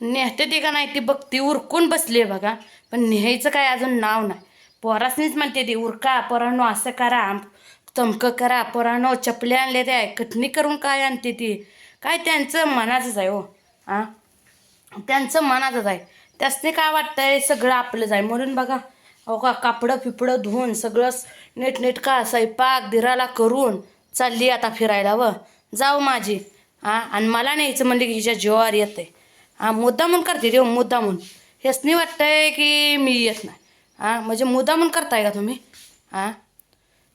नेहते ते का नाही ती बघती उरकून बसली आहे बघा. पण न्यायचं काय अजून नाव नाही. पोरासनीच म्हणते ती उरका पोरानो असं करा तमकं करा पोरानो चपले आणले ते कटणी करून काय आणते ती? काय त्यांचं मनाचंच आहे हो हां त्यांचं मनातच आहे. त्यासने काय वाटतंय सगळं आपलंच आहे. म्हणून बघा अहो का कापडं फिपडं धुवून सगळं नीटनेटका स्वयंपाक दिराला करून चालली आता फिरायला व. जाऊ माझी हां आणि मला न्यायचं म्हणलं की हिच्या जीवावर येते हां मुद्दामून करते रे मुद्दा म्हणून हेच वाटतंय की मी येत नाही. हां म्हणजे मुद्दामून करताय का तुम्ही? हां?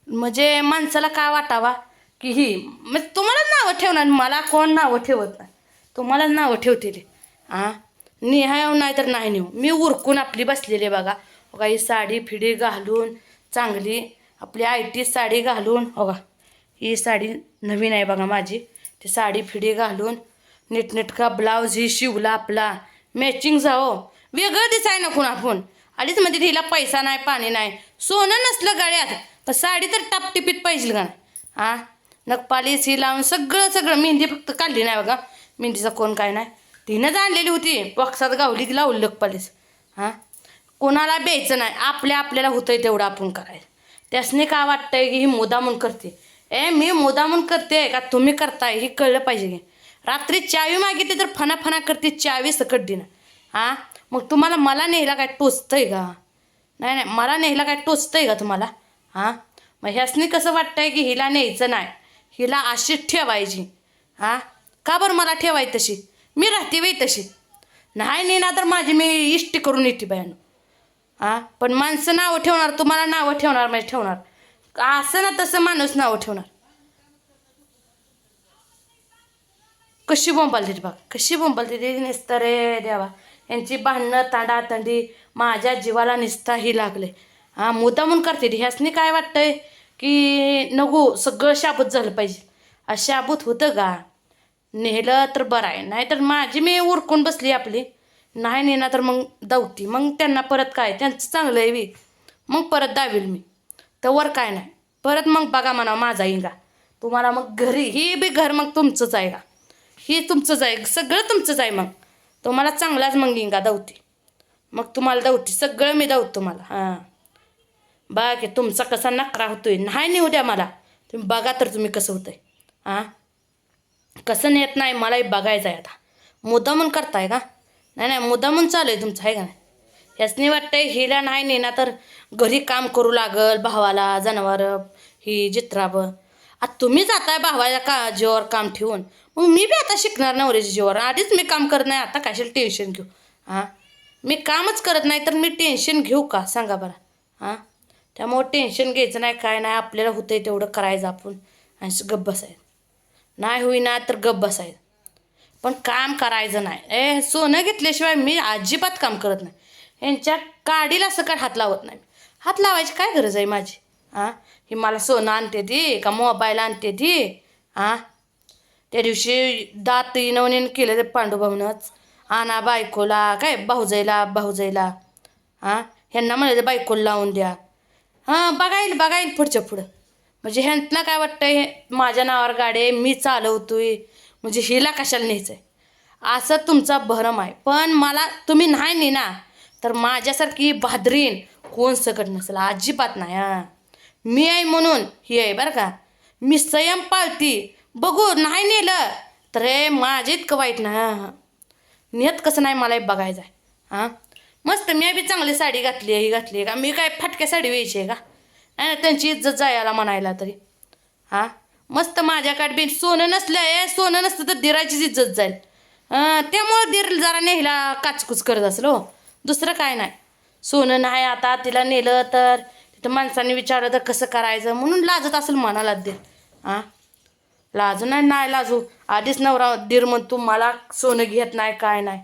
म्हणजे माणसाला काय वाटावा की ही म्हणजे तुम्हालाच नावं ठेवणार मला कोण नावं ठेवत नाही. तुम्हालाच नावं ठेवतील. हां? निहाय हो, नाही तर नाही नेऊ. मी उरकून आपली बसलेली आहे बघा. हो बघा ही साडी फिडी घालून चांगली आपली आय टी साडी घालून हो बघा ही साडी नवीन आहे बघा माझी. ती साडी फिडी घालून नीटनेटका ब्लाऊज ही शिवला आपला. मॅचिंग जाओ हो. वेगळं दिसाय नको आपण आधीच म्हणजे हिला पैसा नाही पाणी नाही. सोनं नसलं गळ्यात. तर साडी तर टापटिपीत पाहिजे का? हां नखपालीस ही लावून सगळं सगळं. मेहंदी फक्त काढली नाही बघा. मेहंदीचा कोण काय नाही. तिनंच आणलेली होती. बॉक्सात गावली की लावली नखपालीस हां कोणाला द्यायचं नाही. आपल्या आपल्याला होतंय तेवढं आपण करायचं. त्यासनी काय वाटतंय की ही मुदामून करते? ए मी मुदामून करते का? तुम्ही करताय हे कळलं पाहिजे की. रात्री चावी मागितली तर फनाफना करते चावी सकट दिनं. हां? मग तुम्हाला मला नेहला काय टोचतंय का? नाही नाही मला नेहला काय टोचतंय का तुम्हाला? हां? मग ह्यासनी कसं वाटतंय की हिला न्यायचं नाही? हिला अशीच ठेवायची. हां? का बरं मला ठेवाय तशी? मी राहते बाई तशी. नाही नेना तर माझी मी इष्टी करून येते बायानं. हां? पण माणसं नावं ठेवणार तुम्हाला नावं ठेवणार म्हणजे ठेवणार. असं ना तसं माणूस नावं ठेवणार. कशी बोंबालते बघ कशी बोंबालते ते निसतं रे देवा. यांची भांडणं तांडातंडी माझ्या जीवाला निसता ही लागले. हां मुद्दामून करते ह्यासनी काय वाटतंय? की नको सगळं शाबूत झालं पाहिजे. शाबूत होतं का? नेलं तर बरं आहे. नाहीतर माझी मी उरकून बसली आपली. नाही नेणार तर मग दावती मग त्यांना परत काय? त्यांचं चांगलं आहे बी. मग परत दावील मी. तर वर काय नाही. परत मग बघा म्हणा माझा इंगा. तुम्हाला मग घरी ही बी घर मग तुमचंच आहे का? हे तुमचंच आहे सगळं तुमचंच आहे मग. तुम्हाला चांगलाच मग इंगा दावती. मग तुम्हाला दावती सगळं मी दावतो तुम्हाला हां. बघा की तुमचा कसा नकरा होतोय नाही नेऊ द्या मला. तुम्ही बघा तर तुम्ही कसं होतंय. हां? कसं नेत नाही मलाही बघायचं आहे आता. मुद्दामून करताय का? नाही नाही मुद्दामून चालू आहे तुमचं आहे का नाही? ह्याचनी वाटतंय हिला नाही नेणार तर घरी काम करू लागल भावाला जनावर ही जित्राबं. आता तुम्ही जाताय भावाला का जीवावर काम ठेवून? मग मी बी आता शिकणार नवऱ्याच्या जीवावर. आधीच मी काम करत नाही आता कशाला टेन्शन घेऊ. हां? मी कामच करत नाही तर मी टेन्शन घेऊ का? सांगा बरं. हां? त्यामुळं टेन्शन घ्यायचं नाही काय नाही आपल्याला होतंय तेवढं करायचं आपण. आणि गप्प बसायचं. नाही होईना तर गप्प बसायचं. पण काम करायचं नाही. ए सोनं घेतल्याशिवाय मी अजिबात काम करत नाही. यांच्या काडीला सकट हात लावत नाही हात लावायची काय गरज आहे माझी? हां? ही मला सोनं आणते ती का मोबाईल आणते ती? हां? त्या दिवशी दात इनवणीन केलं ते पांडुभाऊनच आणा बायकोला काय भाऊजाईला भाऊजाईला. हां? ह्यांना म्हणायचं बायकोला लावून द्या. हां बघाईल बघाईल पुढच्या पुढं. म्हणजे ह्यांना काय वाटतंय हे माझ्या नावावर गाडी आहे मी चालवतोय. म्हणजे हिला कशाला न्यायचं आहे असं तुमचा भरम आहे. पण मला तुम्ही नाही नेना तर माझ्यासारखी भादरीन कोण सकट नसेल? अजिबात नाही हां. मी आहे म्हणून ही आहे बरं का. मी संयम पाळती बघू नाही नेलं. तर रे माझे इतकं वाईट ना. हां हां नेत कसं नाही मला बघायचं आहे हां? मस्त मी बी चांगली साडी घातली आहे ही घातली आहे का? मी काय फाटक्या साडी व्यायची आहे का? नाही ना त्यांची इज्जत जायला म्हणायला तरी. हां? मस्त माझ्याकडे बी सोनं नसलं आहे सोनं नसतं तर दिराचीच इज्जत जाईल. त्यामुळं दिर जरा नेहला काचकूच करत असेल हो. दुसरं काय नाही. सोनं नाही आता तिला नेलं तर तिथं माणसाने विचारलं तर कसं करायचं? म्हणून लाजत असेल मनाला दे हां? लाजू नाही नाही लाजू. आधीच नवरा दीर म्हण तू मला सोनं घेत नाही काय नाही.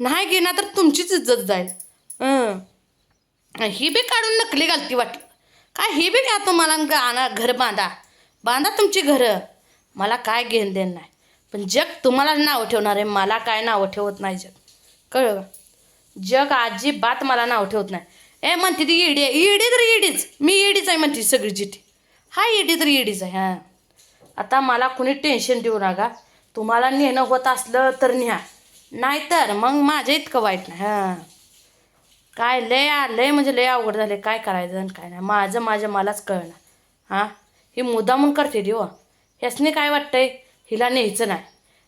नाही घेणार तर तुमचीच इज्जत जाईल. ही. बी काढून नकली घालती वाटलं. काय ही बी घ्या तुम्हाला आणा घर बांधा. बांधा तुमची घरं. मला काय घेण देण नाही. पण जग तुम्हाला नावं ठेवणार आहे मला काय नावं ठेवत नाही जग. कळ जग अजिबात मला नाव ठेवत नाही. ए म्हणते ती ईडी आहे. इडी तर इडीच मी ईडीच आहे म्हणते सगळी जिथे हा ईडी तर इडीच आहे. हां. आता मला कुणी टेन्शन देऊ नका. तुम्हाला नेणं होत असलं तर न्या. नाहीतर मग माझ्या इतकं वाईट नाही हां. काय लय लय म्हणजे लय अवघड झाले काय करायचं आणि काय नाही. माझं माझ्या मलाच कळणार हां? ही मुद्दामून करते ती हो. ह्यासनी काय वाटतंय? हिला न्यायचं नाही.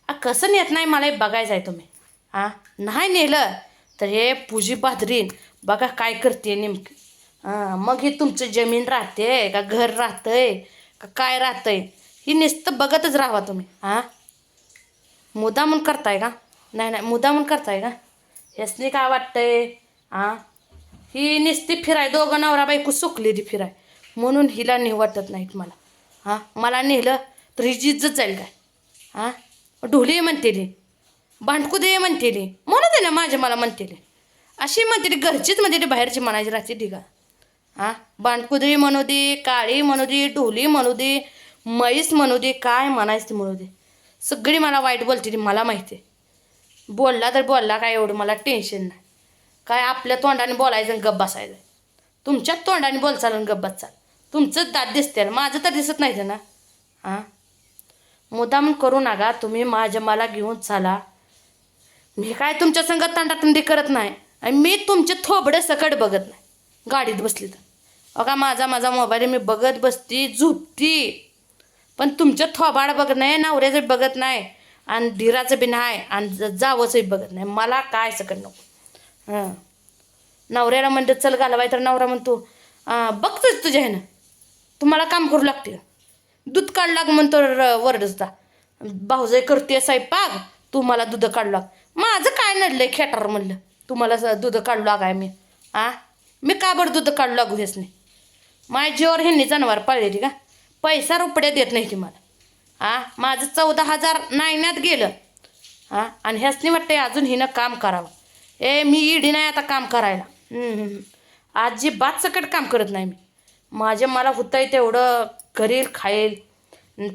आ कसं नेत नाही मला हे बघायचं आहे तुम्ही? हां? नाही नेलं तर हे पूजी बादरीन बघा काय करते नेमकी. हां मग ही तुमचं जमीन राहते का घर राहतंय का काय राहतंय? ही नुसतं बघतच राहा तुम्ही. हां? मुद्दामून करताय का? नाही नाही मुद्दामून करताय का? ह्यासनी काय वाटतंय? हां? ही नुसती फिराय दोघं नवरा बायको सुकली ती फिराय. म्हणून हिला नेऊ वाटत नाहीत मला. हां? मला नेलं तर हिची इज्जत जाईल काय? हां? ढोली म्हणतेली भांडकू दे म्हणतेली म्हणत आहे दे ना माझ्या मला म्हणतेली अशी म्हणतेली घरचीच म्हणतेली बाहेरची म्हणायची राहते ठीक हां? बांडकुदरी म्हणू दे काळी म्हणू दे ढोली म्हणू दे म्हैस म्हणू दे काय म्हणायचं ते म्हणू दे. सगळी मला वाईट बोलते ती मला माहिती आहे बोलला तर बोलला काय एवढं मला टेन्शन नाही. काय आपल्या तोंडाने बोलायचं आणि गप्प बसायचं. तुमच्याच तोंडाने बोलचाल आणि गप्प बसाल. तुमचंच दात दिसते माझं तर दिसत नाही ना हां? मुद्दाम करू नका तुम्ही माझ्या मला घेऊन चाला. मी काय तुमच्या संगत तांडातंडी करत नाही आणि मी तुमचे थोबडे सकट बघत नाही. गाडीत बसली तर. अगा माझा माझा मोबाईल मी बघत बसती झोपती. पण तुमचं थोबाड बघत नाही नवऱ्याचं बघत नाही आणि धीराचं बी नाही आणि जावंचंही बघत नाही. मला काय सकट नको. हां. नवऱ्याला म्हणतं चल घालवाय. तर नवरा म्हणतो बघतोच तुझ्या ह्यानं? तुम्हाला काम करू लागते दूध काढ लाग म्हणतो र- वरडसता भाऊजाई करते स्वयंपाक तू मला दूध काढू लाग. माझं काय नडलंय खेटार म्हणलं? तुम्हाला स- दूध काढू लागाय मी. आ? मी का बरं दूध काढू लागू हेच नाही माझ्या जीवर ह्यांनी जनावर पाळलेली का? पैसा रुपड्या देत नाही ती मला. आ माझं चौदा हजार नायण्यात गेलं. हां आणि ह्याचनी वाटतंय अजून हिनं काम करावं. ए मी इडी नाही आता काम करायला. अजिबात सकट काम करत नाही मी. माझे मला होतं आहे तेवढं करील खाईल.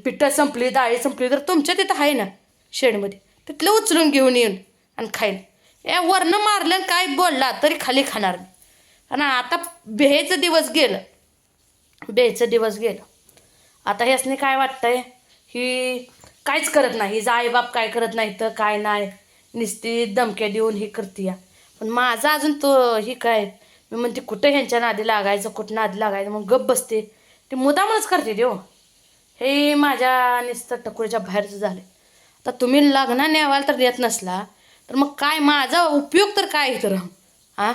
पिठं संपली डाळी संपली तर तुमच्या तिथं आहे ना शेडमध्ये. तिथलं उचलून घेऊन येऊन आणि खाईल ए वरनं मारलं आणि काय बोलला तरी खाली खाणार मी. आणि आता बेहेचं दिवस गेलं. बेहेचं दिवस गेलं. आता ह्यासनी काय वाटतंय? ही काहीच करत नाही. हिचा आईबाप काय करत नाही तर काय नाही. नुसती धमक्या देऊन ही करते या. पण माझा अजून तो ही काय? मी म्हणते कुठं ह्यांच्या नादी लागायचं कुठं नादी लागायचं? मग गप बसते. ते मुदामच करते देव. हो हे माझ्या निस्त टकुरीच्या बाहेरचं झालं तर तुम्ही लग्न न्यावाल तर देत नसला तर मग काय? माझा उपयोग तर काय तर हां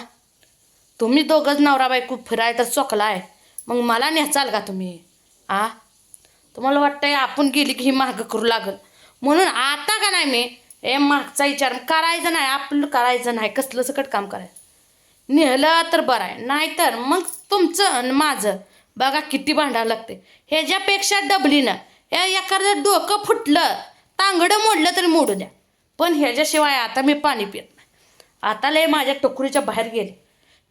तुम्ही दोघंच नवरा बायको फिराय तर चोकला आहे मग मला न्याचाल का तुम्ही? आ? तुम्हाला वाटतंय आपण गेली की ही मागं करू लागल. म्हणून आता का नाही मी ए मागचा विचार करायचं नाही आपलं करायचं नाही कसलं सकट काम करायचं? नेलं तर बरं आहे नाहीतर मग तुमचं आणि माझं. बघा किती भांडावं लागते. ह्याच्यापेक्षा डबलीनं हे एखादं डोकं फुटलं तांगडं मोडलं तरी मोडू द्या. पण ह्याच्याशिवाय आता मी पाणी पित नाही. आता लय माझ्या टोकरीच्या बाहेर गेले.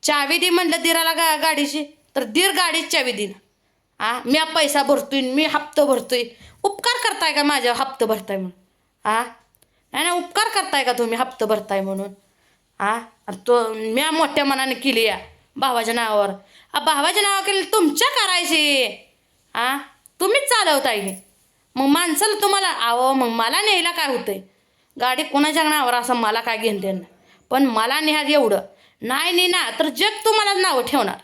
चावी दे म्हणलं दिराला गा गाडीची तर दीर गाडीच चावी दिनं आ मी पैसा भरतोय मी हप्ता भरतोय. उपकार करताय का माझ्या हप्ता भरताय म्हणून? आ नाही नाही उपकार करताय का तुम्ही हप्ता भरताय म्हणून? आ तो म्या मोठ्या मनाने केली या भावाच्या नावावर. आ भावाच्या नावावर केली तुमच्या करायची. आ तुम्हीच चालवताय हे. मग माणसाला तुम्हाला आव मग मला न्यायला काय होतंय? गाडी कोणाच्या नावावर असं मला काय घेणं देणं पण मला न्याय एवढं. नाही नेणार तर जग तुम्हाला नावं ठेवणार.